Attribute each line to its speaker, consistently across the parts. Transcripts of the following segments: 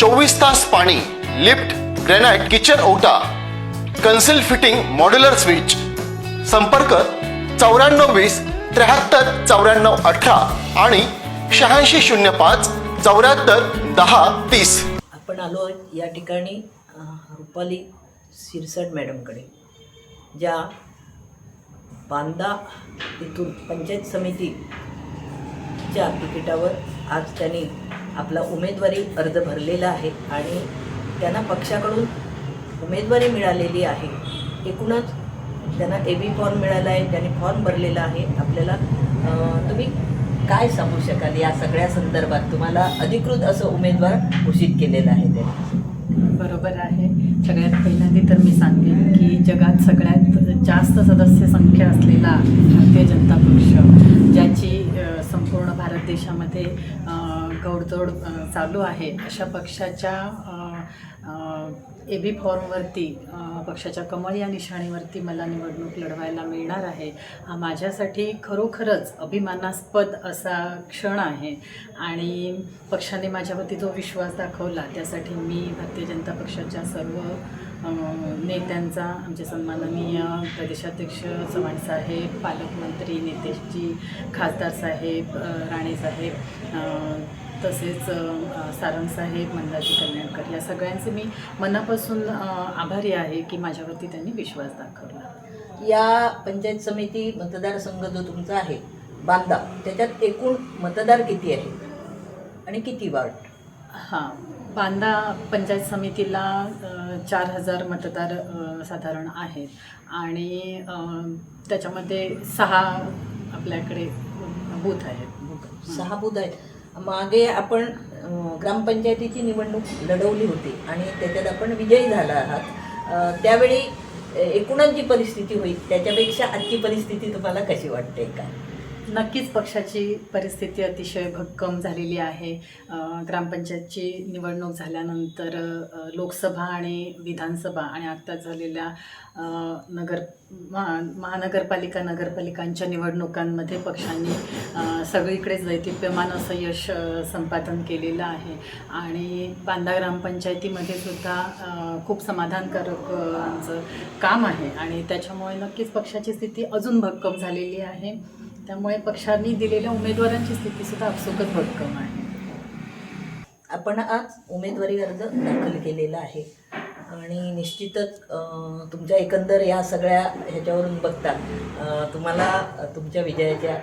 Speaker 1: चोवीस तास पाणी लिफ्ट ग्रॅनाइट किचन ओटा कन्सिल फिटिंग मॉड्युलर स्विच. संपर्क चौऱ्याण्णव वीस त्र्याहत्तर चौऱ्याण्णव अठरा आणि शहाऐंशी शून्य पाच चौऱ्याहत्तर दहा तीस.
Speaker 2: आपण आलो आहोत या ठिकाणी रुपाली सिरसट मॅडमकडे ज्या बांदा इथून पंचायत समितीच्या तिकिटावर आज त्यांनी आपला उमेदवारी अर्ज भरलेला आहे आणि त्यांना पक्षाकडून उमेदवारी मिळालेली आहे. एकूणच त्यांना ए बी फॉर्म मिळाला आहे त्यांनी फॉर्म भरलेला आहे. आपल्याला तुम्ही काय सांगू शकाल या सगळ्या संदर्भात? तुम्हाला अधिकृत असं उमेदवार घोषित केलेलं आहे त्यांनी
Speaker 3: बरोबर आहे. सगळ्यात पहिल्यांदा तर मी सांगेन की जगात सगळ्यात जास्त सदस्य संख्या असलेला भारतीय जनता पक्ष ज्याची संपूर्ण भारत देशामध्ये गौडतोड चालू आहे. अशा पक्षाच्या ए बी फॉर्मवरती पक्षाच्या कमळ या निशाणीवरती मला निवडणूक लढवायला मिळणार आहे. हा माझ्यासाठी खरोखरच अभिमानास्पद असा क्षण आहे. आणि पक्षाने माझ्यावरती जो विश्वास दाखवला त्यासाठी मी भारतीय जनता पक्षाच्या सर्व नेत्यांचा आमचे सन्माननीय प्रदेशाध्यक्ष चव्हाण साहेब पालकमंत्री नितेशजी खासदार साहेब राणेसाहेब साहेब तसेच अ, सारंग साहेब मंदाजी कल्याणकर या सगळ्यांचे मी मनापासून आभारी आहे की माझ्यावरती त्यांनी विश्वास दाखवला.
Speaker 2: या पंचायत समिती मतदारसंघ जो तुमचा आहे बांदा त्याच्यात एकूण मतदार किती आहे आणि किती वार्ड?
Speaker 3: हां बांदा पंचायत समितीला चार हजार मतदार साधारण आहेत. आणि त्याच्यामध्ये सहा आपल्याकडे बूथ आहेत.
Speaker 2: सहा बूथ आहेत. मागे आपण ग्रामपंचायतीची निवडणूक लढवली होती आणि त्याच्यात आपण विजयी झाला आहात. त्यावेळी एकूणच जी परिस्थिती होईल त्याच्यापेक्षा आजची परिस्थिती तुम्हाला कशी वाटते? काय?
Speaker 3: नक्कीच पक्षाची परिस्थिती अतिशय भक्कम झालेली आहे. ग्रामपंचायतची निवडणूक झाल्यानंतर लोकसभा आणि विधानसभा आणि आत्ताच झालेल्या नगर महा महानगरपालिका नगरपालिकांच्या निवडणुकांमध्ये पक्षांनी सगळीकडेच दैतिप्यमान असं यश संपादन केलेलं आहे. आणि बांदा ग्रामपंचायतीमध्ये सुद्धा खूप समाधानकारक आमचं काम आहे. आणि त्याच्यामुळे नक्कीच पक्षाची स्थिती अजून भक्कम झालेली आहे. त्यामुळे पक्षांनी दिलेल्या उमेदवारांची स्थितीसुद्धा आपसुकच भक्कम आहे.
Speaker 2: आपण आज उमेदवारी अर्ज दाखल केलेला आहे. आणि निश्चितच तुमच्या एकंदर या सगळ्या ह्याच्यावरून बघता तुम्हाला तुमच्या विजयाच्या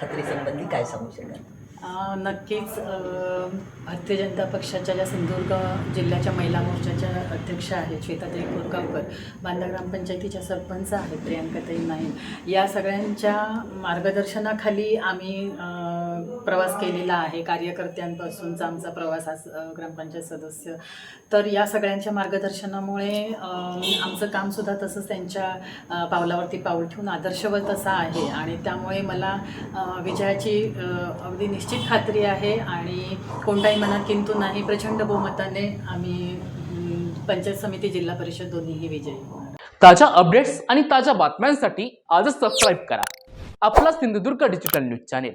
Speaker 2: खात्रीसंबंधी काय सांगू शकाल?
Speaker 3: नक्कीच भारतीय जनता पक्षाच्या ज्या सिंधुदुर्ग जिल्ह्याच्या महिला मोर्चाच्या अध्यक्ष आहेत श्वेताताई कोरगावकर बांदा ग्रामपंचायतीच्या सरपंच आहेत प्रियांकाताई नाईक या सगळ्यांच्या मार्गदर्शनाखाली आम्ही प्रवास केलेला आहे कार्यकर्त्यांपासूनचा आमचा प्रवास आज ग्रामपंचायत सदस्य. तर या सगळ्यांच्या मार्गदर्शनामुळे आमचं कामसुद्धा तसंच त्यांच्या पावलावरती पाऊल ठेवून आदर्शवत असा आहे. आणि त्यामुळे मला विजयाची अगदी निश्चित खात्री आहे. आणि कोणताही मनात किंतू नाही प्रचंड बहुमताने आम्ही पंचायत समिती जिल्हा परिषद दोन्हीही विजयी.
Speaker 4: ताज्या अपडेट्स आणि ताज्या बातम्यांसाठी आजच सबस्क्राईब करा. आपला Sindhudurg digital news channel